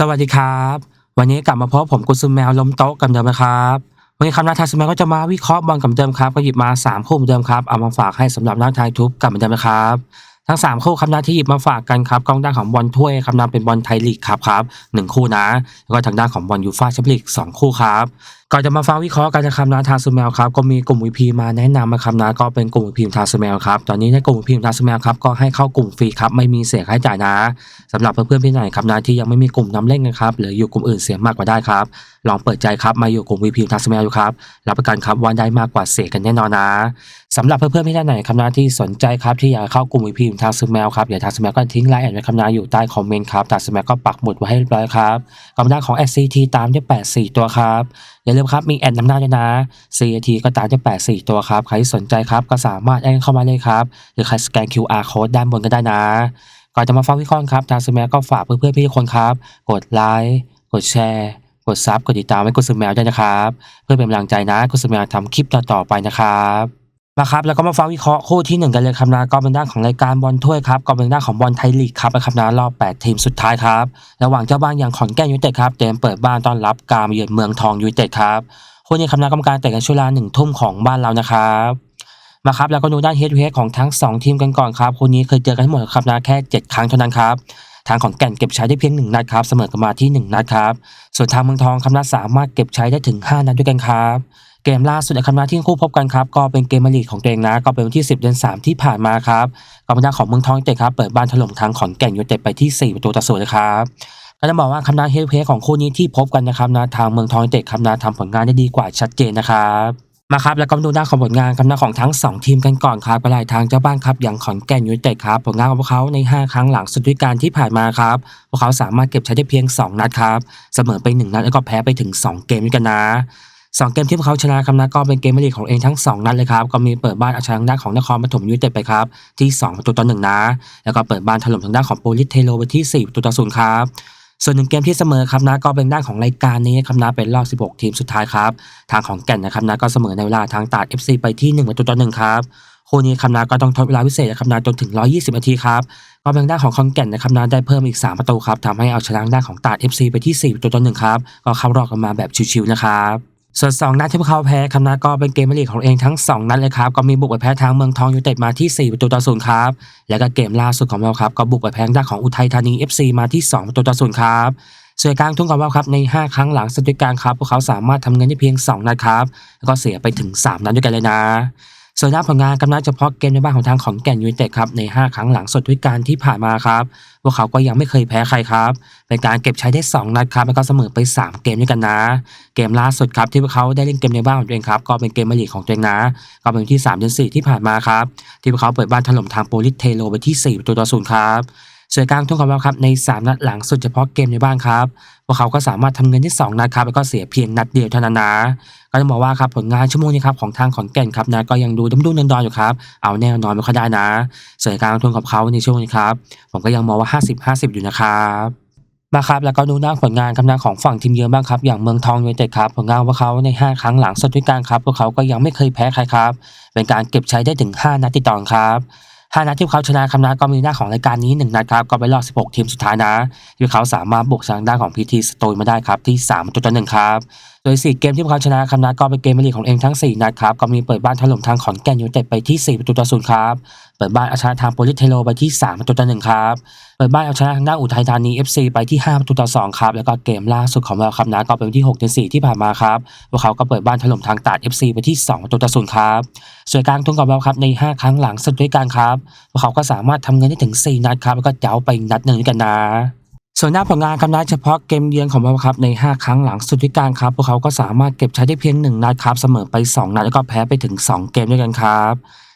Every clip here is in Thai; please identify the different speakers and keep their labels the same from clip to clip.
Speaker 1: สวัสดีครับ วันนี้กลับมาพบผมกุซุมแมวล้มโต๊ะกันเดิมนะครับวันนี้คำนักทายสมัยก็จะมาวิเคราะห์บอลกับเดิมครับก็หยิบมา3คู่เหมือนเดิมครับเอามาฝากให้สำหรับนักทายทุบกับเหมือนเดิมนะครับทั้ง 3 คู่คำนักที่หยิบมาฝากกันครับกองด้านของบอลถ้วยคำนักเป็นบอลไทยลีกครับครับหนึ่งคู่นะแล้วก็ทางด้านของบอลยูฟ่าแชมเปี้ยนลีกสองคู่ครับ ก่อนจะมาฟังวิเคราะห์กันนะครับนะทางซูแมวครับก็มีกลุ่ม VP มาแนะนำมาครับนะก็เป็นกลุ่ม VP ของทางซูแมวครับตอนนี้ในกลุ่ม VP ของทางซูแมวครับก็ให้เข้ากลุ่มฟรีครับไม่มีเสียค่าใช้จ่ายนะสำหรับเพื่อนๆพี่ไหนครับนะที่ยังไม่มีกลุ่มนำเล่นนะครับหรืออยู่กลุ่มอื่นเสียมากกว่าได้ครับลองเปิดใจครับมาอยู่กลุ่ม VP ทางสมัยอยู่ครับรับประกันครับว่าได้มากกว่าเสียกันแน่นอนนะสำหรับเพื่อนๆที่ท่านไหนครับนะที่สนใจครับที่อยากเข้ากลุ่ม VP ทางสมัยครับอย่าทางสมัยก็ทิ้งไลน์แอดไว้ครับนะอยู่ใต้คอมเมนต์ครับทางสมัยก็ปักหมุดไว้ให้เรียบร้อยครับกำลังของ SCT ตามด้วย84 ตัวครับ อย่าลืมครับมีแอดนำหน้าด้วยนะ CAT ก็ตามที่84 ตัวครับ ใครที่สนใจครับก็สามารถแอดเข้ามาเลยครับ หรือใครสแกน QR code ด้านบนก็ได้นะก่อนจะมาฟังวิเคราะห์ครับ ทางสมัยก็ฝากเพื่อนๆพี่ทุกคนครับ กดไลค์กดแชร์กดซับกดติดตามให้กุศลแมวด้วยนะครับ เพื่อเป็นกำลังใจนะกุศลแมวทำคลิปต่อๆไปนะครับ มาครับแล้วก็มาฟังวิเคราะห์คู่ที่หนึ่งกันเลยครับนะก็เป็นด้านของรายการบอลถ้วยครับก็เป็นด้านของบอลไทยลีกครับนะครับนะรอบ 8 ทีมสุดท้ายครับระหว่างเจ้าบ้านอย่างขอนแก่นยูเต็ดครับเตรียมเปิดบ้านต้อนรับการมาเยือนเมืองทองยูเต็ดครับคู่นี้ครับนะกรรมการเตะกันช่วงเวลาหนึ่งทุ่มของบ้านเรานะครับมาครับแล้วก็ดูด้านเฮดเฮดของทั้งสองทีมกันก่อนครับคู่นี้เคยเจอกันทั้งหมดครับนะแค่เจ็ดครั้งเท่านั้นครับทางของแก่นเก็บใช้ได้เพียง 1 นัดครับเสมอกันมาที่ 1 นัดครับส่วนทางเมืองทองคำนัดสามารถเก็บใช้ได้ถึง 5 นัดด้วยกันครับ เกมล่าสุดในคำนัดที่คู่พบกันครับก็เป็นเกมมาลีกของตัวเองนะ ก็เป็นวันที่ 10 เดือน 3 ที่ผ่านมาครับกองหน้าของเมืองทองยูเต็ดครับเปิดบ้านถล่มทางขอนแก่นยูเต็ดไปที่ 4 ประตูต่อศูนย์ครับก็จะบอกว่าคำนัดเฮดเพของคู่นี้ที่พบกันนะครับนะทางเมืองทองยูเต็ดครับนะทำผลงานได้ดีกว่าชัดเจนนะครับมาครับแล้วก็มาดูด้านของผลงานครับหน้าของทั้ง 2 ทีมกันก่อนครับก็ได้ทางเจ้าบ้านครับอย่างขอนแก่นยูเต็ดครับผลงานของพวกเขาใน 5 ครั้งหลังสุดด้วยการที่ผ่านมาครับพวกเขาสามารถเก็บใช้ได้เพียง 2 นัดครับเสมอไป 1 นัดแล้วก็แพ้ไปถึง 2 เกมด้วยกันนะ สองเกมที่พวกเขาชนะครับนะก็เป็นเกมลีกของเองทั้ง 2 นัดเลยครับ ก็มีเปิดบ้านเอาชนะทางด้านของนครปฐมยูเต็ดไปครับ ที่ 2 ประตูต่อหนึ่งนะ แล้วก็เปิดบ้านถล่มทางด้านของโปลิสเทโลไปที่ 4 ประตูต่อศูนย์ครับส่วนหนึ่งเกมที่เสมอครับนะก็เป็นด้านของรายการนี้ครับนะเป็นรอบ 16 ทีมสุดท้ายครับ ทางของแก่นนะครับนะก็เสมอในเวลาทางตาด FC ไปที่ 1 ประตูต่อหนึ่งครับคู่นี้ครับนะก็ต้องทดเวลาพิเศษนะครับนะจนถึง 120 นาทีครับก็เป็นด้านของคอนแก่นนะครับนะได้เพิ่มอีก 3 ประตูครับทำให้เอาชนะด้านของตาด FC ไปที่ 4 ประตูต่อหนึ่งครับ ก็เข้ารอบกันมาแบบชิวๆนะครับ ส่วน 2 นัดที่พวกเขาแพ้คำนัดก็เป็นเกมลีกของเองทั้ง 2 นัดเลยครับ ก็มีบุกไปแพ้ทางเมืองทองยูไนเต็ดมาที่ 4 ประตูต่อศูนย์ครับ แล้วก็เกมล่าสุดของเราครับ ก็บุกไปแพ้ทาด้านของอุทัยธานี FC มาที่ 2 ประตูต่อศูนย์ครับส่วนกลางทุ่งของเราครับใน 5 ครั้งหลังสถิติการครับพวกเขาสามารถทำเงินได้เพียง 2 นัดครับแล้วก็เสียไปถึง 3 นัดด้วยกันเลยนะ ส่วนด้านผลงานกำลังเฉพาะเกมในบ้านของทางของแก่นยูนเต็ดครับใน 5 ครั้งหลังสุดด้วยการที่ผ่านมาครับพวกเขาก็ยังไม่เคยแพ้ใครครับเป็นการเก็บใช้ได้ 2 นัดครับแล้วก็เสมอไป 3 เกมด้วยกันนะ เกมล่าสุดครับที่พวกเขาได้เล่นเกมในบ้านของตัวเองครับก็เป็นเกมมาลีกของตัวเองนะก็เป็นวันที่3เดือน4ที่ผ่านมาครับที่พวกเขาเปิดบ้านถล่มทางโปลิสเทโลไปที่4ประตูต่อศูนย์ครับ ส่วนกลางทุ่งของเราครับใน 3 นัดหลังสุดเฉพาะเกมในบ้านครับพวกเขาก็สามารถทำเงินได้2นัดครับแล้วก็เสียเพียงนัดเดียวเท่านั้นนะก็ต้องบอกว่าครับผลงานชั่วโมงนี้ครับของทางขอนแก่นครับนะก็ยังดูดุ้มๆดอนๆอยู่ครับเอาแน่นอนไม่ค่อยได้นะ ส่วนกลางทุ่งของเขาในช่วงนี้ครับผมก็ยังมองว่า 50-50 อยู่นะครับมาครับแล้วก็ดูด้าผลงานครับนะของฝั่งทีมเยือนบ้างครับอย่างเมืองทองยูไนเต็ดครับผลงานของเขาใน 5 ครั้งหลังสุดด้วยกันครับพวกเขาก็ยังไม่เคยแพ้ใครครับ เป็นการเก็บใช้ได้ถึง 5 นัดติดต่อครับ ห้านัดที่เขาชนะครับนะก็มีหน้าของรายการนี้ 1 นัดครับ ก็ไปรอบ 16 ทีมสุดท้ายนะที่เขาสามารถบุกทางด้านของพีทีสโตนมาได้ครับที่3ประตูต่อหนึ่งครับ ดย 4 เกมที่พวกเขาชนะครับนะก็เป็นเกมลีกของเองทั้ง 4 นัดครับ ก็มีเปิดบ้านถล่มทางขอนแก่นยูไนเต็ดไปที่ 4 ประตูต่อศูนย์ครับ เปิดบ้านเอาชนะทางโปลิสเทโลไปที่ 3 ประตูต่อหนึ่งครับ เปิดบ้านเอาชนะทางด้านอุทัยธานี FC ไปที่ 5 ประตูต่อ2ครับ แล้วก็เกมล่าสุดของเราครับนะก็เป็นวันที่6เดือน4ที่ผ่านมาครับ พวกเขาก็เปิดบ้านถล่มทางตาด FC ไปที่ 2 ประตูต่อศูนย์ครับ ส่วนกลางทุ่งของเราครับใน 5 ครั้งหลังสุดด้วยกันครับ พวกเขาก็สามารถทำเงินได้ถึง 4 นัดครับ แล้วก็เจ้าไปนัดหนึ่งกันนะ ส่วนหน้าผลงานครับนะเฉพาะเกมเยือนของเขาครับใน 5 ครั้งหลังสุดที่การครับ พวกเขาก็สามารถเก็บใช้ได้เพียง 1 นัดครับ เสมอไป 2 นัดแล้วก็แพ้ไปถึง 2 เกมด้วยกันครับ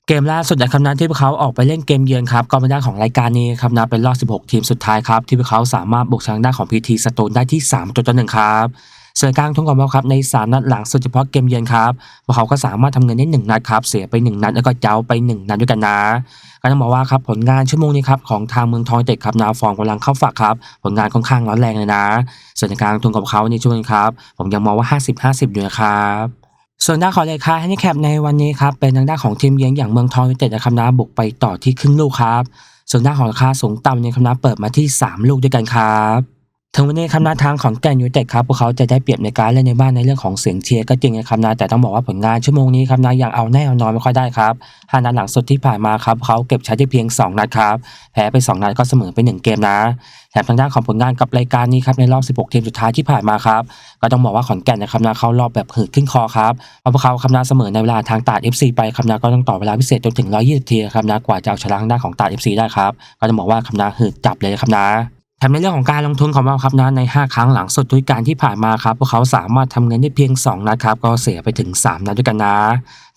Speaker 1: เกมล่าสุดนะครับนที่พวกเขาออกไปเล่นเกมเยือนครับก็เป็นด้านของรายการนี้ครับนะเป็นรอบ 16 ทีมสุดท้ายครับที่พวกเขาสามารถบุกทางด้านของพีทีสโตนได้ที่3ตัวต่อหนึ่งครับ ส่วนกลางทุ่งของเราครับใน 3 นัดหลังสุดเฉพาะเกมเยือนครับพวกเขาก็สามารถทำเงินได้ 1 นัดครับ เสียไป 1 นัดแล้วก็เจ้าไป 1 นัดด้วยกันนะก็ต้องบอกว่าครับผลงานชั่วโมงนี้ครับของทางเมืองทองยูไนเต็ดครับนาฟอร์มกำลังเข้าฝักครับผลงานค่อนข้างร้อนแรงเลยนะ ส่วนกลางทุนกับเขาในช่วงนี้ครับผมยังมองว่า 50-50 อยู่นะครับส่วนด้านของเลขาแฮนดิแคปในวันนี้ครับเป็นทางด้านของทีมเยือนอย่างเมืองทองยูไนเต็ดนะครับนะบุกไปต่อที่ครึ่งลูกครับ ส่วนด้านของราคาสูงต่ำในคำนับเปิดมาที่ 3 ลูกด้วยกันครับ ถึงวันนี้คำนับทางของแกนยูเต็ดครับพวกเขาจะได้เปรียบในการเล่นในบ้านในเรื่องของเสียงเชียร์ก็จริงนะครับนะแต่ต้องบอกว่าผลงานชั่วโมงนี้ครับนะยังเอาแน่เอานอนไม่ค่อยได้ครับห้านัดหลังสุดที่ผ่านมาครับเขาเก็บใช้ได้เพียง 2 นัดครับแพ้ไป 2 นัดก็เสมอไป 1 เกมนะแถมทางด้านของผลงานกับรายการนี้ครับในรอบ 16 ทีมสุดท้ายที่ผ่านมาครับก็ต้องบอกว่าขอนแก่นนะครับนะเข้ารอบแบบหืดขึ้นคอครับเพราะพวกเขาคำนาเสมอในเวลาทางตาด FC ไปคำนาก็ต้องต่อเวลาพิเศษจนถึง 120ทีครับนะกว่าจะเอาชนะทางด้านของตาด FC ได้ครับก็ต้องบอกว่าคำนาหืดจับเลยครับนะ แถมในเรื่องของการลงทุนของเราครับนะใน 5 ครั้งหลังสุดทุกการที่ผ่านมาครับพวกเขาสามารถทำเงินได้เพียง 2 นัดครับก็เสียไปถึง 3 นัดด้วยกันนะ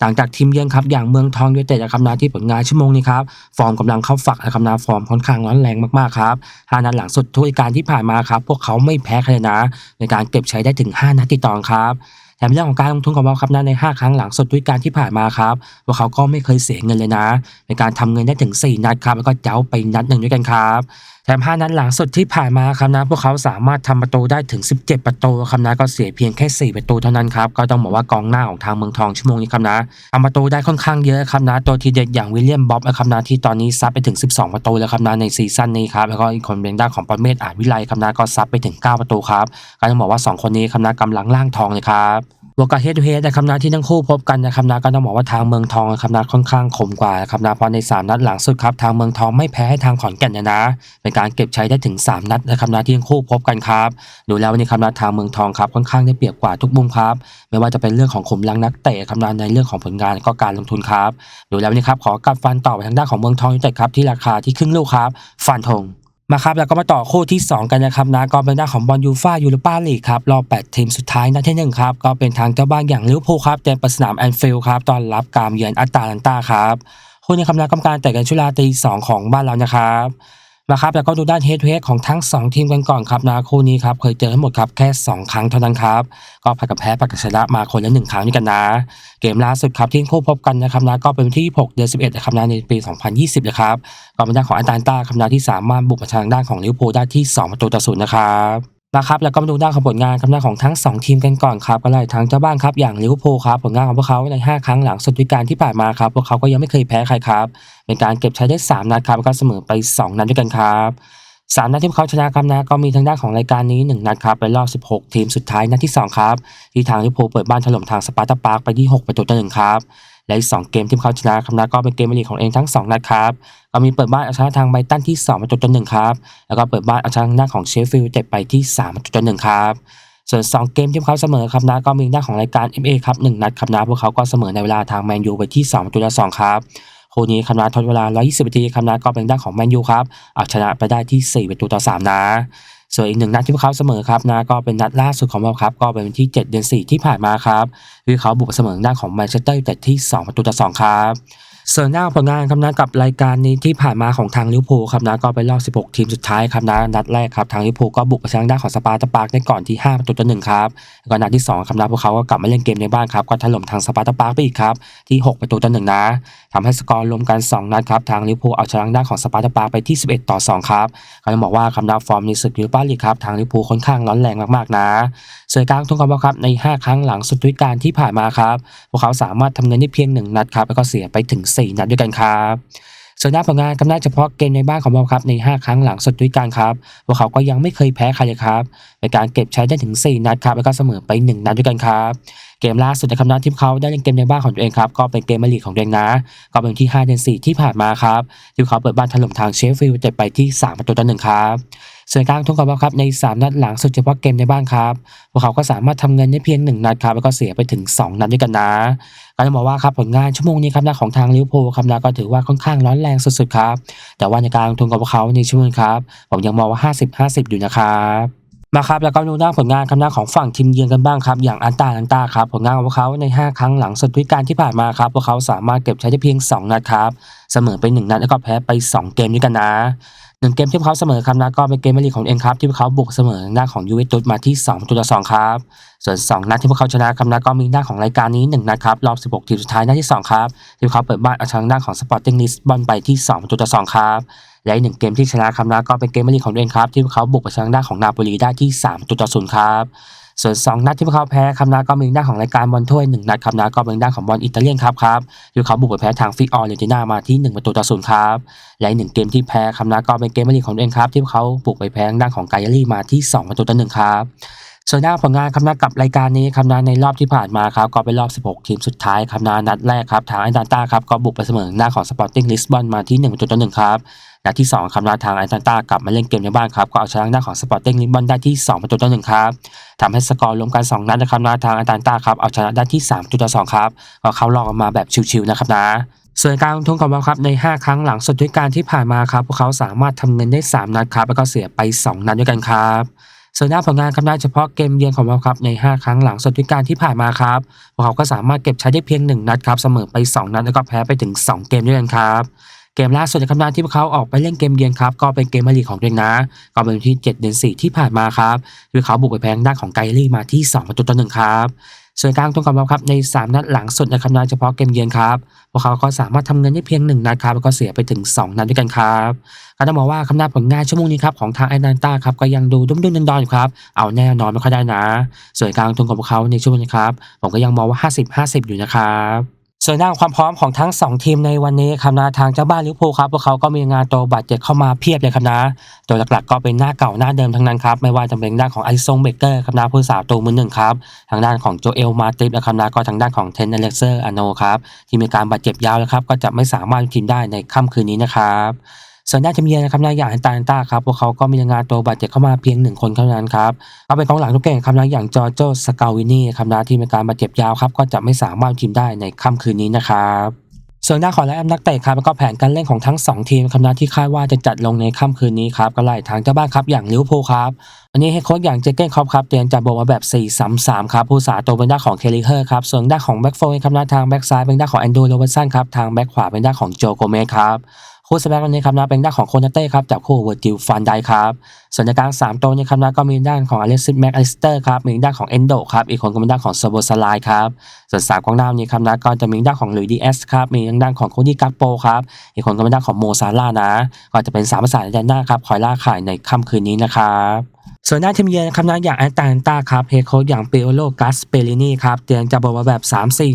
Speaker 1: หลังจากทีมเยือนครับอย่างเมืองทองยูไนเต็ดนะครับนะที่ผลงานชั่วโมงนี้ครับฟอร์มกำลังเข้าฝักนะครับนะฟอร์มค่อนข้างร้อนแรงมากๆครับห้านัดหลังสุดทุกการที่ผ่านมาครับพวกเขาไม่แพ้ใครเลยนะ ในการเก็บใช้ได้ถึง 5 นัดติดต่อครับแถมเรื่องของการลงทุนของเราครับนะใน 5 ครั้งหลังสุดทุกการที่ผ่านมาครับพวกเขาก็ไม่เคยเสียเงินเลยนะ ในการทำเงินได้ถึง 4 นัดครับแล้วก็เจ้าไปนัดหนึ่งด้วยกันครับ แถม5นัดหลังสุดที่ผ่านมาครับนะพวกเขาสามารถทำประตูได้ถึง 17 ประตูครับนะก็เสียเพียงแค่ 4 ประตูเท่านั้นครับก็ต้องบอกว่ากองหน้าของทางเมืองทองชั่วโมงนี้ครับนะทำประตูได้ค่อนข้างเยอะครับนะตัวทีเด็ดอย่างวิลเลียมบ๊อบนะครับนะที่ตอนนี้ซัดไปถึง 12 ประตูแล้วครับนะในซีซั่นนี้ครับแล้วก็อีกคนเป็นด้านของปรเมศอาจวิไลครับนะก็ซัดไปถึง 9 ประตูครับก็ต้องบอกว่า 2 คนนี้ครับนะกำลังล่างทองเลยครับ บวกกับเฮดทูเฮดนะครับนะที่ทั้งคู่พบกันนะครับนะก็ต้องบอกว่าทางเมืองทองนะครับนะค่อนข้างคมกว่านะครับนะเพราะใน 3 นัดหลังสุดครับทางเมืองทองไม่แพ้ให้ทางขอนแก่นเลยนะ เป็นการเก็บใช้ได้ถึง 3 นัดนะครับนะที่ทั้งคู่พบกันครับดูแล้ววันนี้ครับนะทางเมืองทองครับค่อนข้างได้เปรียบกว่าทุกมุมครับไม่ว่าจะเป็นเรื่องของขุมลังนักเตะครับนะในเรื่องของผลงานก็การลงทุนครับดูแล้ววันนี้ครับขอกลับฟันต่อไปทางด้านของเมืองทองยูไนเต็ดครับที่ราคาที่ครึ่งลูกครับฟันธง มาครับแล้วก็มาต่อคู่ที่ 2 กันนะครับนะก็เป็นด้าของบอลยูฟ่ายูโรปาลีกครับรอบ8ทีมสุดท้ายนัดที่1ครับก็เป็นทางเจ้าบ้านอย่างลิเวอร์พูลครับเต็มประสนามแอนฟิลด์ครับตอนรับการเยือนอัตตาลันตาครับคู่นี้คำนับกรรมการแต่กันชุลาตี2ของบ้านเรานะครับ นะครับแล้วก็ดูด้านเฮดทูเฮดของทั้ง 2 ทีมกันก่อนครับนะคู่นี้ครับเคยเจอทั้งหมดครับแค่ 2 ครั้งเท่านั้นครับ ก็ผัดกับแพ้ผัดกับชนะมาคนละหนึ่งครั้งด้วยกันนะ เกมล่าสุดครับที่คู่พบกันนะครับนะก็เป็นที่ 6 เดือน11นะครับนะในปี 2020เลยครับก็เป็นด้านของอันตานต้าครับนะที่สามารถบุกมาทางด้านของลิเวอร์พูลได้ที่ 2 ประตูต่อศูนย์นะครับ นะครับแล้วก็มาดูด้านของผลงานครับหน้าของทั้ง 2 ทีมกันก่อนครับก็เลยทางเจ้าบ้านครับอย่างลิเวอร์พูลครับผลงานของพวกเขาใน 5 ครั้งหลังสุดฤดูกาลที่ผ่านมาครับพวกเขาก็ยังไม่เคยแพ้ใครครับเป็นการเก็บใช้ได้ 3 นัดครับก็เสมอไป 2 นัดด้วยกันครับสามนัดที่พวกเขาชนะครับนะก็มีทางด้านของรายการนี้ 1 นัดครับในรอบ 16 ทีมสุดท้ายนัดที่ 2 ครับ ที่ทางลิเวอร์พูลเปิดบ้านถล่มทางสปาร์ตาปาร์คไปที่ 6 ประตูต่อหนึ่งครับ และอีก 2 เกมที่เขาชนะครับนะก็เป็นเกมลีกของเองทั้ง 2 นัดครับก็มีเปิดบ้านเอาชนะทางไบตันที่2ประตูต่อหนึ่งครับ แล้วก็เปิดบ้านเอาชนะทางด้าของเชฟฟิลด์เต็ดไปที่3ประตูต่อหนึ่งครับส่วน 2 เกมที่เขาเสมอครับนะก็มีด้าของรายการ FA ครับ1นัดครับนะพวกเขาก็เสมอในเวลาทางแมนยูไปที่2ประตูต่อ2ครับคู่นี้ครับนะทดเวลา 120นาทีครับนะก็เป็นด้านของแมนยูครับ เอาชนะไปได้ที่ 4 ประตูต่อ 3 นะ ส่วนอีกหนึ่งนัดที่พวกเขาเสมอครับนะก็เป็นนัดล่าสุดของเราครับก็เป็นวันที่ 7 เดือน 4 ที่ผ่านมาครับที่เขาบุกเสมอหน้าของแมนเชสเตอร์ยูไนเต็ดที่ 2 ประตูต่อ 2 ครับ ส่วนหน้าผลงานครับนะกับรายการนี้ที่ผ่านมาของทางลิเวอร์พูลครับนะก็ไปรอบ 16 ทีมสุดท้ายครับนะนัดแรกครับทางลิเวอร์พูลก็บุกไปชนะด้านของสปาร์ตาปาร์คได้ก่อนที่5ประตูต่อหนึ่งครับแล้วก็นัดที่2ครับนะพวกเขาก็กลับมาเล่นเกมในบ้านครับก็ถล่มทางสปาร์ตาปาร์คไปอีกครับที่ 6 ประตูต่อหนึ่งนะทำให้สกอร์รวมกัน 2 นัดครับทางลิเวอร์พูลเอาชนะด้านของสปาร์ตาปาร์คไปที่ 11 ต่อ 2 ครับก็ต้องบอกว่าคำนับฟอร์มในศึกยูโรปาลีกครับทางลิเวอร์พูลค่อนข้างร้อนแรงมากๆนะส่วนกางทุนของเราครับใน 5 ครั้งหลังสุดฤดูกาลที่ผ่านมาครับพวกเขาสามารถทำเงินได้เพียง1นัดครับแล้วก็เสียไปถึง4 นัดด้วยกันครับส่วนด้านผลงานกำลังเฉพาะเกมในบ้านของเราครับใน 5 ครั้งหลังสุดฤดูกาลครับพวกเขาก็ยังไม่เคยแพ้ใครเลยครับในการเก็บใช้ได้ถึง 4 นัดครับแล้วก็เสมอไป 1 นัดด้วยกันครับเกมล่าสุดในะครับนะที่เขาได้เล่นเกมในบ้านของตัวเองครับก็เป็นเกมมาลีกของตัวเองนะก็เป็นที่5เดือน4ที่ผ่านมาครับที่เขาเปิดบ้านถล่มทางเชฟฟิลด์ไนเต็ดไปที่ 3 ประตูต่อหนึ่งครับ ส่วนการทุนของเราครับใน 3 นัดหลังสุดเฉพาะเกมในบ้านครับพวกเขาก็สามารถทำเงินได้เพียง 1 นัดครับแล้วก็เสียไปถึง 2 นัดด้วยกันนะก็จะบอกว่าครับผลงานชั่วโมงนี้ครับนะของทางลิเวอร์พูลครับนะก็ถือว่าค่อนข้างร้อนแรงสุดๆครับ แต่ว่าในการทุนของพวกเขาในช่วงนี้ครับผมยังมองว่า 50-50 อยู่นะครับมาครับแล้วก็ดูด้าผลงานครับนะของฝั่งทีมเยือนกันบ้างครับอย่างอันตาลันตาครับผลงานของพวกเขาใน 5 ครั้งหลังสุดฤดูกาลที่ผ่านมาครับพวกเขาสามารถเก็บใช้ได้เพียง 2 นัดครับเสมอไป 1 นัดแล้วก็แพ้ไป 2 เกมด้วยกันนะ นึ่งเกมที่พวกเขาเสมอครับนะก็เป็นเกมลีของเองครับที่พวกเขาบุกเสมอหน้าของยูเวนตุสมาที่2ประตูต่อ2ครับส่วน 2 นัดที่พวกเขาชนะครับนะก็มีหน้าของรายการนี้1นัดครับรอบ 16 ทีมสุดท้ายหน้าที่ 2 ครับ ที่พวกเขาเปิดบ้านเอาชนะหน้าของสปอร์ติ้งลิสบอลไปที่2ประตูต่อ2ครับและอีกหนึ่งเกมที่ชนะครับนะก็เป็นเกมลีของตัวเองครับที่พวกเขาบุกไปชนะหน้าของนาโปลีได้ที่3ประตูต่อ0ครับ ส่วน 2 นัดที่พวกเขาแพ้ครับนะก็มีด้านของรายการบอลถ้วย 1 นัดครับนะก็เป็นด้านของบอลอิตาเลียนครับครับที่เขาบุกไปแพ้ทางฟิกออร์เรนติน่ามาที่ 1 ประตูต่อศูนย์ครับและอีกหนึ่งเกมที่แพ้ครับนะก็เป็นเกมลีกของตัวเองครับที่พวกเขาบุกไปแพ้ทางด้านของไกอารี่มาที่ 2 ประตูต่อหนึ่งครับส่วนด้าผลงานครับนะกับรายการนี้ครับนะในรอบที่ผ่านมาครับก็เป็นรอบ 16 ทีมสุดท้ายครับนะนัดแรกครับทางไอตาต้าครับก็บุกไปเสมอหน้าของสปอร์ติ้งลิสบอนมาที่1ประตูต่อหนึ่งครับ นัดที่ 2 ครับนะทางไอตาต้ากลับมาเล่นเกมในบ้านครับก็เอาชนะหน้าของสปอร์ติ้งลิสบอนได้ที่ 2 ประตูต่อหนึ่งครับทำให้สกอร์รวมกัน 2 นัดนะครับทางไอตาต้าครับเอาชนะได้ที่3ประตูต่อ2ครับก็เข้ารอบมาแบบชิวๆนะครับนะส่วนการลงทุนของเราครับใน 5 ครั้งหลังสุดด้วยการที่ผ่านมาครับพวกเขาสามารถทำเงินได้ 3 นัดครับแล้วก็เสียไป 2 นัดด้วยกันครับส่วนด้าผลงานครับได้เฉพาะเกมเยือนของเราครับใน 5 ครั้งหลังสุดด้วยการที่ผ่านมาครับพวกเขาก็สามารถเก็บใช้ได้เพียง 1 นัดครับเสมอไป 2 นัดแล้วก็แพ้ไปถึง 2 เกมด้วยกันครับ เกมล่าสุดในคำนานที่พวกเขาออกไปเล่นเกมเยือนครับ ก็เป็นเกมมาลีของเองนะ ก็เป็นที่ 7 เดือน 4 ที่ผ่านมาครับคือเขาบุกไปแพ้ทางด้านของไกลี่มาที่2ประตูต่อหนึ่งครับส่วนกลางทุนของเราครับใน 3 นัดหลังสุดในคำนานเฉพาะเกมเยือนครับพวกเขาก็สามารถทำเงินได้เพียง 1 นัดครับแล้วก็เสียไปถึง 2 นัดด้วยกันครับก็ต้องบอกว่าคำนานผลงานชั่วโมงนี้ครับของทางไอนันต้าครับก็ยังดูดุ้มดุ้มดอนๆอยู่ครับเอาแน่นอนไม่ค่อยได้นะ ส่วนกลางทุนของพวกเขาในช่วงนี้ครับผมก็ยังมองว่า 50-50 อยู่นะครับ ส่วนด้านความพร้อมของทั้ง 2 ทีมในวันนี้ครับนะทางเจ้าบ้านลิเวอร์พูลครับพวกเขาก็มีงานตัวบาดเจ็บเข้ามาเพียบเลยครับนะโดยหลักๆก็เป็นหน้าเก่าหน้าเดิมทั้งนั้นครับไม่ว่าจะเป็นด้านของไอซงเบเกอร์ครับนะผู้สาวตัวมือหนึ่งครับทางด้านของโจเอลมาติฟนะครับนะก็ทางด้านของเทนเนเลเซอร์อโนครับที่มีการบาดเจ็บยาวแล้วครับก็จะไม่สามารถทีมได้ในค่ำคืนนี้นะครับ ส่วนด้านทีมเยือนนะครับนายอย่างตานต้าครับพวกเขาก็มีงานตัวบาดเจ็บเข้ามาเพียงหนึ่งคนเท่านั้นครับก็เป็นกองหลังทุกเก่งครับนะอย่างจอร์โจสกาวินี่ครับนะที่มีการบาดเจ็บยาวครับก็จะไม่สามารถทีมได้ในค่ำคืนนี้นะครับส่วนด้านของไลน์อัพนักเตะครับแล้วก็แผนการเล่นของทั้ง 2 ทีมครับนะที่คาดว่าจะจัดลงในค่ำคืนนี้ครับก็ไล่ทางเจ้าบ้านครับอย่างลิเวอร์พูลครับอันนี้เฮดโค้ชอย่างเจเกนคอปครับเตรียมจัดบวกมาแบบ 4-3-3 ครับผู้สาตัวเป็นด้านของเคลิเฮอร์ครับส่วนด้านของแบ็กโฟร์ครับนะทางแบ็กซ้ายเป็นด้านของแอนดูโรเบร์สันครับทางแบ็กขวาเป็นด้านของโจโกเมสครับ คู่สแบ็กวันนี้ครับนะเป็นด้านของโคนาเต้ครับจับคู่เวอร์จิลฟันไดครับส่วนในกลาง3ตัวนี้ครับนะก็มีด้านของอเล็กซิสแม็กอลิสเตอร์ครับมีด้านของเอนโดครับอีกคนก็เป็นด้านของโซอร์โบสไลครับส่วนสามกองหน้านี้ครับนะก็จะมีด้านของลุยดีเอสครับมีด้านของโคดี้กัปโปครับอีกคนก็เป็นด้านของโมซาร่านะก็จะเป็นสามภาษาในด้านหน้าครับคอยล่าขายในค่ำคืนนี้นะครับส่วนด้าทีมเยือนครับนะอย่างแอนตาแอนตาครับเฮดโค้ชอย่างเปโอโลกัสเปลินีครับเตรียมจะบอกมาแบบ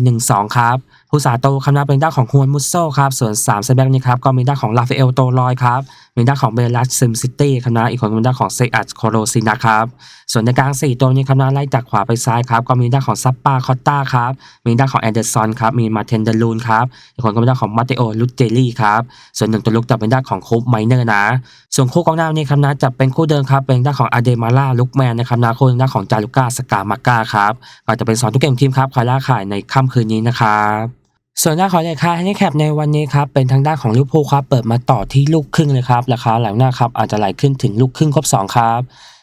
Speaker 1: 3-4-1-2 ครับ ผู้สาโตครับนะเป็นด้านของฮวนมุสโซครับส่วน3เซแบ็กนี้ครับก็มีด้านของลาฟเอลโตลอยครับมีด้านของเบลัสซิมซิตี้ครับนะอีกคนก็เป็นด้านของเซอัตโคโรซินะครับส่วนในกลาง 4 ตัวนี้ครับนะไล่จากขวาไปซ้ายครับก็มีด้านของซัปปาคอตตาครับมีด้านของแอนเดอร์สันครับมีมาเทนเดลูนครับอีกคนก็เป็นด้านของมาเตโอลุตเจลี่ครับส่วนหนึ่งตัวลุกจะเป็นด้านของคูปไมเนอร์นะ ส่วนคู่กองหน้านี้ครับนะจะเป็นคู่เดิมครับเป็นด้านของอาเดมาล่าลุกแมนนะครับนะคู่ด้านของจารุก้าสกามาก้าครับก็จะเป็นสองทุกเกมทีมครับคอยล่าขายในค่ำคืนนี้นะครับ ส่วนด้าของราคาแฮนดิแคปในวันนี้ครับเป็นทางด้านของลิเวอร์พูลครับเปิดมาต่อที่ลูกครึ่งเลยครับราคาหลังหน้าครับอาจจะไหลขึ้นถึงลูกครึ่งครบ2ครับ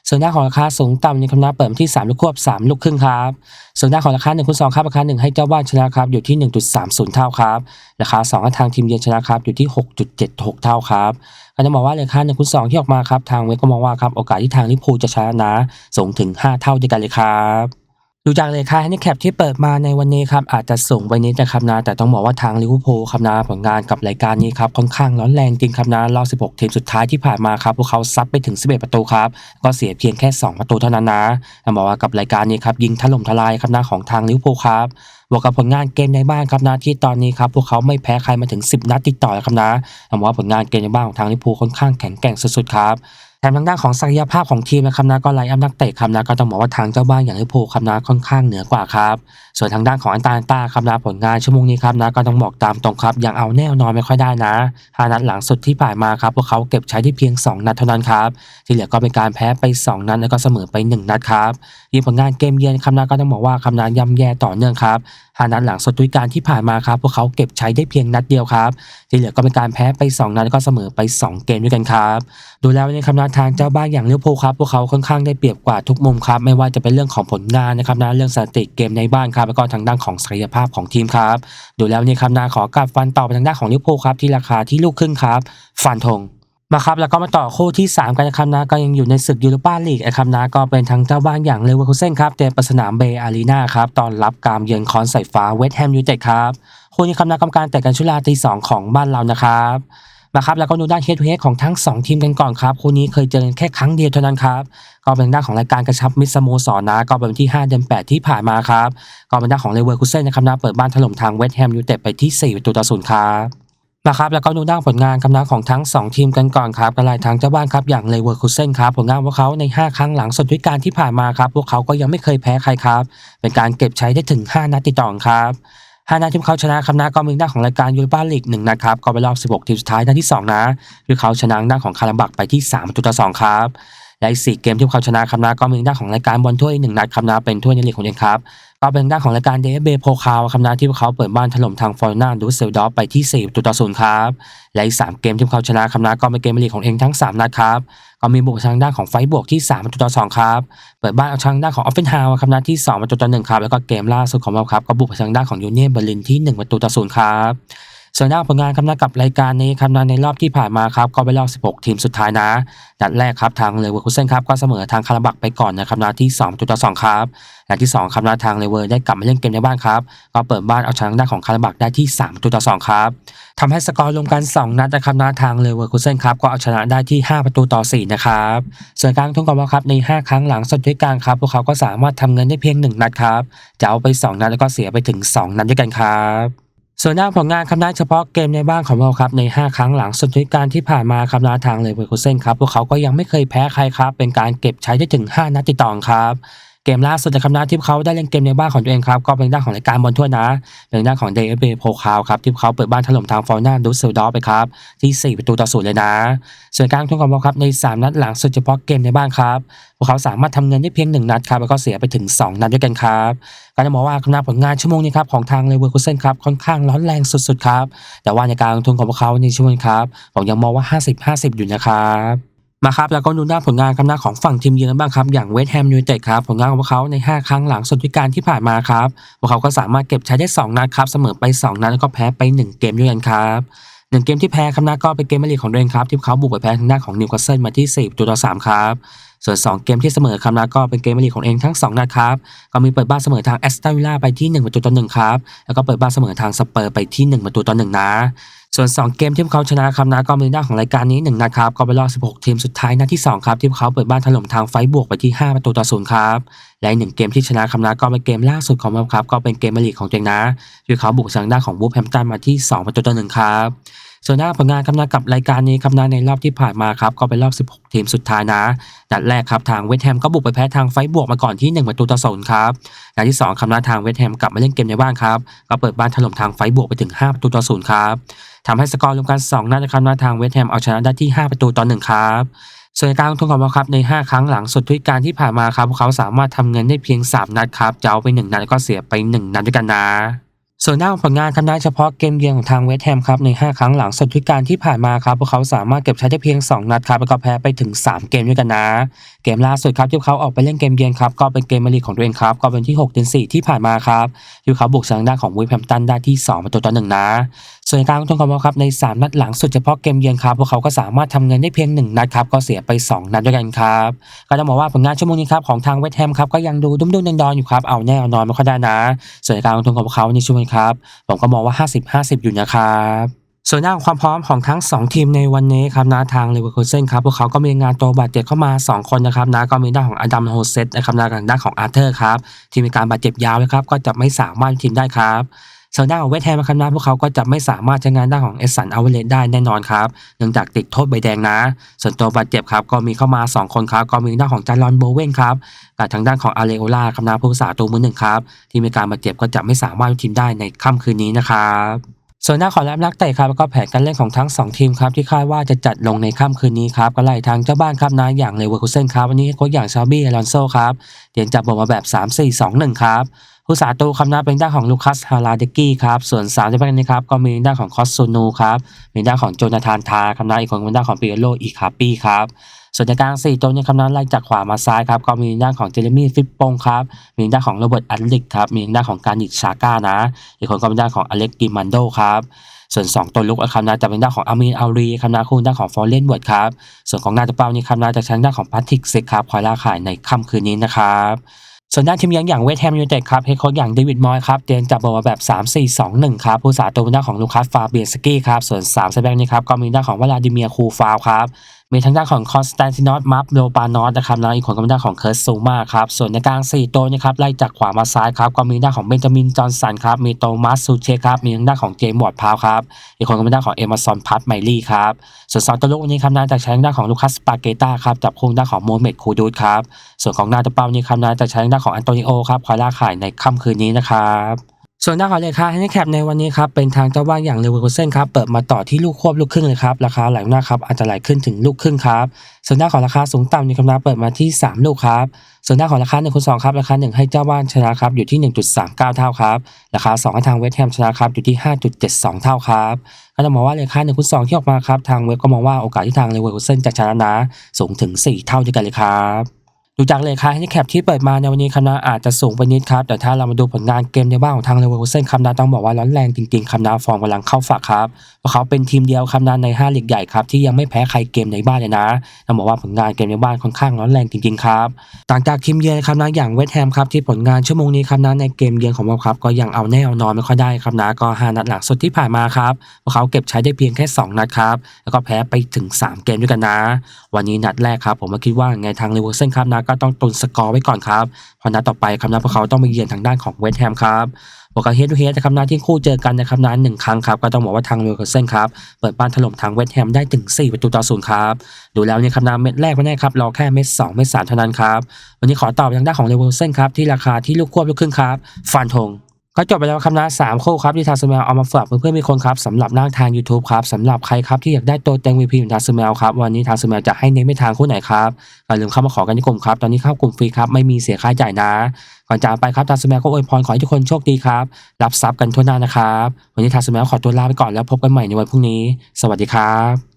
Speaker 1: ส่วนด้าของราคาสูงต่ำในคำนับเปิดที่ 3 ลูกควบ 3 ลูกครึ่งครับส่วนด้าของราคา1คูณ2ครับราคา 1 ให้เจ้าบ้านชนะครับอยู่ที่ 1.30 เท่าครับราคา2ให้ทางทีมเยือนชนะครับอยู่ที่ 6.76 เท่าครับก็จะบอกว่าราคา1คูณ2ที่ออกมาครับทางเว็บก็มองว่าครับโอกาสที่ทางลิเวอร์พูลจะชนะสูงถึง 5 เท่าด้วยกันเลยครับ ดูจากเลขาแฮนดิแคปที่เปิดมาในวันนี้ครับอาจจะสูงไปนิดนะครับนะ แต่ต้องบอกว่าทางลิเวอร์พูลครับนะผลงานกับรายการนี้ครับค่อนข้างร้อนแรงจริงครับนะรอบ 16 ทีมสุดท้ายที่ผ่านมาครับพวกเขาซัดไปถึง 11 ประตูครับก็เสียเพียงแค่ 2 ประตูเท่านั้นนะต้องบอกว่ากับรายการนี้ครับยิงถล่มทลายครับนะของทางลิเวอร์พูลครับบวกกับผลงานเกมในบ้านครับนะที่ตอนนี้ครับพวกเขาไม่แพ้ใครมาถึง 10 นัดติดต่อแล้วครับนะต้องบอกว่าผลงานเกมในบ้านของทางลิเวอร์พูลค่อนข้างแข็งแกร่งสุดๆครับ แถมทางด้านของศักยภาพของทีมนะครับนะก็ไล่อัพนักเตะครับนะก็ต้องบอกว่าทางเจ้าบ้านอย่างลิเวอร์พูลครับนะค่อนข้างเหนือกว่าครับ ส่วนทางด้านของอันตาต้าครับนะผลงานชั่วโมงนี้ครับนะก็ต้องบอกตามตรงครับยังเอาแน่นอนไม่ค่อยได้นะหานัดหลังสุดที่ผ่านมาครับพวกเขาเก็บใช้ได้เพียง 2 นัดเท่านั้นครับที่เหลือก็เป็นการแพ้ไป 2 นัดแล้วก็เสมอไป 1 นัดครับยิ่งผลงานเกมเยือนครับนะก็ต้องบอกว่าคำนานย่ำแย่ต่อเนื่องครับ หานัดหลังสุดด้วยการที่ผ่านมาครับพวกเขาเก็บใช้ได้เพียงนัดเดียวครับที่เหลือก็เป็นการแพ้ไป 2 นัดแล้วก็เสมอไป 2 เกมด้วยกันครับดูแล้วในคำนาทางเจ้าบ้านอย่างลิเวอร์พูลครับพวกเขาค่อนข้างได้เปรียบกว่าทุกมุมครับไม่ว่าจะเป็นเรื่องของผลงานนะครับนะเรื่องสถิติเกมในบ้านครับแล้วก็ทางด้านของศักยภาพของทีมครับดูแล้วในี่ครับนาขอกัดฟันต่อไปทางด้านของลิเวอร์พูลครับที่ราคาที่ลูกครึ่งครับฟันธง มาครับแล้วก็มาต่อคู่ที่ 3 กันนะครับนะก็ยังอยู่ในศึกยูโรปาลีกนะครับนะก็เป็นทางเจ้าบ้านอย่างเลเวอร์คูเซ่นครับเตรียมประสนามเบย์อารีนาครับตอนรับการเยือนคอนสายฟ้าเวสต์แฮมยูไนเต็ดครับคู่นี้ครับนะกรรมการแต่กันชุลาตีสองของบ้านเรานะครับนะครับแล้วก็ดูด้านเฮดทูเฮดของทั้ง 2 ทีมกันก่อนครับคู่นี้เคยเจอกันแค่ครั้งเดียวเท่านั้นครับก็เป็นด้านของรายการกระชับมิสโมสรนะก็เป็นวันที่ 5 เดือน8 ที่ผ่านมาครับก็เป็นด้านของเลเวอร์คูเซ่นนะครับนะเปิดบ้านถล่มทางเวสต์แฮมยูไนเต็ดไปที่4ประตูต่อศูนย์ครับ นะครับแล้วก็ดูด้านผลงานคำนัของทั้ง 2 ทีมกันก่อนครับกระไรทางเจ้าบ้านครับอย่างเลเวอร์คูเซนครับผลงานของพวกเขาใน 5 ครั้งหลังสุดด้วยการที่ผ่านมาครับพวกเขาก็ยังไม่เคยแพ้ใครครับเป็นการเก็บใช้ได้ถึง 5 นัดติดต่อครับห้านัดที่เขาชนะครับนะก็มีด้าของรายการยูโรปาลีกหนึ่งนัดครับก็ไปรอบ 16 ทีมสุดท้ายนัดที่ 2 นะคือเขาชนะด้าของคาราบักไปที่3ประตูต่อ2ครับและอีก4เกมที่เขาชนะครับนะก็มีด้าของรายการบอลถ้วยหนึ่งนัดครับนะเป็นถ้วยในลีกของเองครับ ก็เป็นด้านของรายการเดฟเบโพคาวครับนาที่พวกเขาเปิดบ้านถล่มทางฟอร์นาดูเซลดอฟไปที่4ประตูต่อ0ครับ และอีก 3 เกมที่เขาชนะครับนาก็เป็นเกมลีกของเองทั้ง 3 นัดครับ ก็มีบุกทางด้านของไฟบวกที่3ตูต่อ2ครับ เปิดบ้านเอาทางด้านของออฟเฟนฮาวคำนัดที่2ตุต่อ1ครับ แล้วก็เกมล่าสุดของเราครับก็บุกทางด้านของยูเนียนเบอร์ลินที่ 1 ประตูต่อ0ครับ ส่วนด้าผลงานครับนะกับรายการนี้ครับนะในรอบที่ผ่านมาครับก็ไปรอบ 16 ทีมสุดท้ายนะ นัดแรกครับทางเลเวอร์คูเซนครับก็เสมอทางคาราบักไปก่อนนะครับนัดที่2ประตูต่อ2ครับนัดที่2ครับนะทางเลเวอร์ได้กลับมาเล่นเกมในบ้านครับก็เปิดบ้านเอาชนะทางด้านของคาราบักได้ที่3ประตูต่อ2ครับทำให้สกอร์รวมกัน 2 นัดนะครับนะทางเลเวอร์คูเซนครับก็เอาชนะได้ที่ 5 ประตูต่อ 4 นะครับส่วนกลารทุ่งกอล์ฟครับใน 5 ครั้งหลังสุดด้วยกันครับพวกเขาก็สามารถทำเงินได้เพียง 1 นัดครับจะเอาไป 2 นัดแล้วก็เสียไปถึง 2 นัดด้วยกันครับ ส่วนด้านผลงานครับนะเฉพาะเกมในบ้านของเราครับใน 5 ครั้งหลังสุดด้วยกันที่ผ่านมาครับนะทางเลเวอร์คูเซนครับพวกเขาก็ยังไม่เคยแพ้ใครครับเป็นการเก็บใช้ได้ถึง 5 นัดติดต่อครับ เกมล่าสุดนะครับที่เขาได้เล่นเกมในบ้านของตัวเองครับก็เป็นด้านของรายการบอลถ้วนะเป็นด้านของเดฟเบโพคาวครับที่เขาเปิดบ้านถล่มทางฟอร์นาดูเซลดอไปครับที่4ประตูต่อศูนย์เลยนะ ส่วนการทุ่งของเราครับใน 3 นัดหลังสุดเฉพาะเกมในบ้านครับพวกเขาสามารถทำเงินได้เพียง 1 นัดครับแล้วก็เสียไปถึง 2 นัดด้วยกันครับก็จะบอกว่าคณะผลงานชั่วโมงนี้ครับของทางเลเวอร์คูเซนครับค่อนข้างร้อนแรงสุดๆครับแต่ว่าในการลงทุนของพวกเขาในช่วงนี้ครับผมยังมองว่า 50-50 อยู่นะครับ มาครับแล้วก็ดูด้าผลงานครับหน้าของฝั่งทีมเยือนบ้างครับอย่างเวสต์แฮมยูไนเต็ดครับผลงานของพวกเขาใน 5 ครั้งหลังสุดที่การที่ผ่านมาครับพวกเขาก็สามารถเก็บใช้ได้ 2 นัดครับเสมอไป 2 นัดแล้วก็แพ้ไป 1 เกมด้วยกันครับหนึ่งเกมที่แพ้ครับนะก็เป็นเกมมาลีกของเองครับที่เขาบุกไปแพ้ทางด้าของนิวคาสเซิลมาที่4ประตูต่อ3ครับส่วน 2 เกมที่เสมอครับนะก็เป็นเกมมาลีกของเองทั้ง2นัดครับก็มีเปิดบ้านเสมอทางแอสตันวิลล่าไปที่1ประตูต่อ1ครับแล้วก็เปิดบ้านเสมอทางสเปอร์ไปที่ 1 ประตูต่อ1นะ ส่วน 2 เกมที่พวกเขาชนะครับนะก็มีด้าของรายการนี้1นะครับก็ไปรอบ 16 ทีมสุดท้ายนัดที่ 2 ครับ ที่พวกเขาเปิดบ้านถล่มทางไฟบวกไปที่ 5 ประตูต่อศูนย์ครับและหนึ่งเกมที่ชนะครับนะก็เป็นเกมล่าสุดของเราครับก็เป็นเกมมาลีกของเจงนะที่เขาบุกทางด้านของวูฟแฮมป์ตันมาที่ 2 ประตูต่อหนึ่งครับ ส่วนหน้าผลงานคำนากับรายการนี้คำนาในรอบที่ผ่านมาครับก็เป็นรอบ 16 ทีมสุดท้ายนะนัดแรกครับทางเวสต์แฮมก็บุกไปแพ้ทางไฟบวกมาก่อนที่1ประตูต่อศูนย์ครับนัดที่ 2คำนาทางเวสต์แฮมกลับมาเล่นเกมในบ้านครับก็เปิดบ้านถล่มทางไฟบวกไปถึง 5 ประตูต่อศูนย์ครับทำให้สกอร์รวมกัน2นัดนะครับนาทางเวสต์แฮมเอาชนะได้ที่ 5 ประตูต่อ1ครับส่วนการลงทุนของเราครับใน 5 ครั้งหลังสุดทุกการที่ผ่านมาครับพวกเขาสามารถทำเงินได้เพียง 3 นัดครับจะเอาไป 1 นัดแล้วก็เสียไป 1 นัดด้วยกันนะ ส่วนหน้าผลงานครับนะเฉพาะเกมเยือนของทางเวสต์แฮมครับใน 5 ครั้งหลังสุดฤดูการที่ผ่านมาครับพวกเขาสามารถเก็บชัยได้เพียง 2 นัดครับแล้วก็แพ้ไปถึง 3 เกมด้วยกันนะ เกมล่าสุดครับที่เขาออกไปเล่นเกมเยือนครับก็เป็นเกมมาลีของตัวเองครับก็เป็นที่6เดือน4ที่ผ่านมาครับที่เขาบุกทางด้านของวูฟแฮมตันได้ที่ 2 ประตูต่อหนึ่งนะ ส่วนการลงทุนของเราครับใน 3 นัดหลังสุดเฉพาะเกมเยือนครับพวกเขาก็สามารถทำเงินได้เพียง 1 นัดครับก็เสียไป 2 นัดด้วยกันครับก็ต้องบอกว่าผลงานชั่วโมงนี้ครับของทางเวสต์แฮมครับก็ยังดูดุ้มๆดอนอยู่ครับเอาแน่เอานอนไม่ค่อยได้นะ ส่วนการลงทุนของพวกเขาในช่วงนี้ครับผมก็มองว่า 50-50 อยู่นะครับส่วนด้าของความพร้อมของทั้ง 2 ทีมในวันนี้ครับนะทางเลเวอร์คูเซนครับพวกเขาก็มีงานตัวบาดเจ็บเข้ามา 2 คนนะครับนะก็มีด้านของอดัมโฮเซตนะครับนะกับด้านของอาร์เธอร์ครับที่มีการบาดเจ็บยาวนะครับก็จะไม่สามารถทีมได้ครับ ส่วนด้านของเวทแฮมครับนะพวกเขาก็จะไม่สามารถใช้งานด้านของเอสสันอาเวเลได้แน่นอนครับเนื่องจากติดโทษใบแดงนะ ส่วนตัวบาดเจ็บครับก็มีเข้ามา 2 คนครับก็มีด้านของจารอนโบเวนครับกับทางด้านของอาเลโอลาครับนะผู้รักษาตัวมือหนึ่งครับที่มีการบาดเจ็บก็จะไม่สามารถทีมได้ในค่ำคืนนี้นะครับ ส่วนหน้าของแรมนักเตะครับแล้วก็แผนการเล่นของทั้ง 2 ทีมครับที่คาดว่าจะจัดลงในค่ำคืนนี้ครับก็ไล่ทางเจ้าบ้านครับนะอย่างเลเวอร์คูเซนครับวันนี้โค้ชอย่างชาบี้อลอนโซครับเปลี่ยนจับบทมาแบบ 3-4-2-1 ครับผู้สาตูคำนับเป็นด้านของลูคัสฮาราเดกี้ครับส่วน3ามเจ้าบ้านนี้ครับก็มีด้านของคอสโซนูครับมีด้านของโจนาธานทาคำนับอีกคนเป็นด้านของปิเอโลอีคาปี้ครับ ส่วนในกลาง4ตัวนี้คำนั้นไล่จากขวามาซ้ายครับก็มีด้านของเจเรมี่ฟิปปงครับมีด้านของโรเบิร์ตอัลลิกครับมีด้านของการิกชาก้านะ อีกคนก็เป็นด้านของอเล็กกิมันโดครับส่วน 2 ตัวลุกคำนาจะเป็นด้านของอามีนอารีคำนาคู่ด้านของฟอร์เรนเวิร์ดครับส่วนของหน้าตัวเป้านี่คำนาจะใช้ด้านของพาทิกเซกครับคอยล่าขายในค่ำคืนนี้นะครับส่วนด้านทีมเยือนอย่างเวสต์แฮมยูไนเต็ดครับเฮดโค้ชอย่างเดวิดมอยครับเตรียมจับบอลมาแบบ 3-4-2-1 ครับผู้สาตัวเป็นด้านของลูคัสฟาเบียสกี้ครับส่วน3เซตแบ็กนี้ครับก็มีด้าของวลาดิเมียร์คูฟาวครับ มีทั้งด้านของคอนสแตนตินอสมัฟโลปานอสนะครับแล้วอีกคนก็เป็นด้านของเคิร์สซูมาครับส่วนในกลาง 4 ตัวนะครับไล่จากขวามาซ้ายครับก็มีด้านของเบนจามินจอห์นสันครับมีโตมัสซูเชครับมีทั้งด้านของเจมส์วอร์ดพาวครับอีกคนก็เป็นด้านของเอมาซอนพัทไมลี่ครับส่วนสองตัวลูกวันนี้ครับน่าจะใช้ทางด้านของลูคัสปาเกต้าครับจับคู่ด้านของโมเมดคูดูดครับส่วนของหน้าตัวเป้านี้ครับน่าจะใช้ทางด้านของอันโตนิโอครับคอยล่าขายในค่ำคืนนี้นะครับ ส่วนด้านของเลขาแฮนดิแคปในวันนี้ครับเป็นทางเจ้าว่างอย่างเลเวอร์คูเซนครับเปิดมาต่อที่ลูกควบลูกครึ่งเลยครับราคาไหลหน้าครับอาจจะไหลขึ้นถึงลูกครึ่งครับส่วนด้านของราคาสูงต่ำในี่ครับนะเปิดมาที่ 3 ลูกครับส่วนด้านของราคา1คูณ2ครับราคา 1 ให้เจ้าบ้านชนะครับอยู่ที่ 1.39 เท่าครับราคา 2 ให้ทางเวสต์แฮมชนะครับอยู่ที่ 5.72 เท่าครับก็ต้องมองว่าราคา1คูณ2ที่ออกมาครับทางเว็บก็มองว่าโอกาสที่ทางเลเวอร์คูเซนจะชนะนะสูงถึง 4 เท่าด้วยกันเลยครับ ดูจากเลขาแฮนดิแคปที่เปิดมาในวันนี้ครับนะอาจจะสูงไปนิดครับ แต่ถ้าเรามาดูผลงานเกมในบ้านของทางเลเวอร์เซนครับนะต้องบอกว่าร้อนแรงจริงๆครับนะฟอร์มกำลังเข้าฝักครับเพราะเขาเป็นทีมเดียวครับนะใน5ลีกใหญ่ครับที่ยังไม่แพ้ใครเกมในบ้านเลยนะต้องบอกว่าผลงานเกมในบ้านค่อนข้างร้อนแรงจริงๆครับต่างจากทีมเยือนครับนะอย่างเวสต์แฮมครับที่ผลงานชั่วโมงนี้ครับนะในเกมเยือนของพวกเขาครับก็ยังเอาแน่เอานอนไม่ค่อยได้ครับนะก็5นัดหลังสุดที่ผ่านมาครับพวกเขาเก็บใช้ได้เพียงแค่ 2 นัดครับแล้วก็แพ้ไปถึง 3 เกมด้วยกันนะ วันนี้นัดแรกครับผมก็คิดว่าไงทางเลเวอร์เซนครับนะก็ต้องตุนสกอร์ไว้ก่อนครับเพราะนัดต่อไปคำนับพวกเขาต้องไปเยือนทางด้านของเวสต์แฮมครับบวกกับเฮดทูเฮดนะครับนะที่คู่เจอกันนะครับนะหนึ่งครั้งครับก็ต้องบอกว่าทางเรเวอร์เซนครับเปิดบ้านถล่มทางเวสต์แฮมได้ถึง 4 ประตูต่อศูนย์ครับดูแล้วเนี่ยครับนะเม็ดแรกไม่แน่ครับรอแค่เม็ดสองเม็ดสามเท่านั้นครับวันนี้ขอตอบทางด้านของเลเวลเซนครับที่ราคาที่ลูกควบลูกครึ่งครับฟันธง ก็จบไปแล้วครับนสามคู่ครับที่ทางสมลเอามาฝากเพื่อนๆมีคนครับสำหรับหน้าทาง YouTube ครับสำหรับใครครับที่อยากได้ตัวเต็ง VP ของทางสมลครับวันนี้ทางสมลจะให้เน้นไปทางคู่ไหนครับอย่าลืมเข้ามาขอกันที่กลุ่มครับตอนนี้เข้ากลุ่มฟรีครับไม่มีเสียค่าใช้จ่ายนะ ก่อนจากไปครับทางสมลก็อวยพรขอให้ทุกคนโชคดีครับรับทรัพย์กันทั่วหน้านะครับวันนี้ทางสมลขอตัวลาไปก่อนแล้วพบกันใหม่ในวันพรุ่งนี้ สวัสดีครับ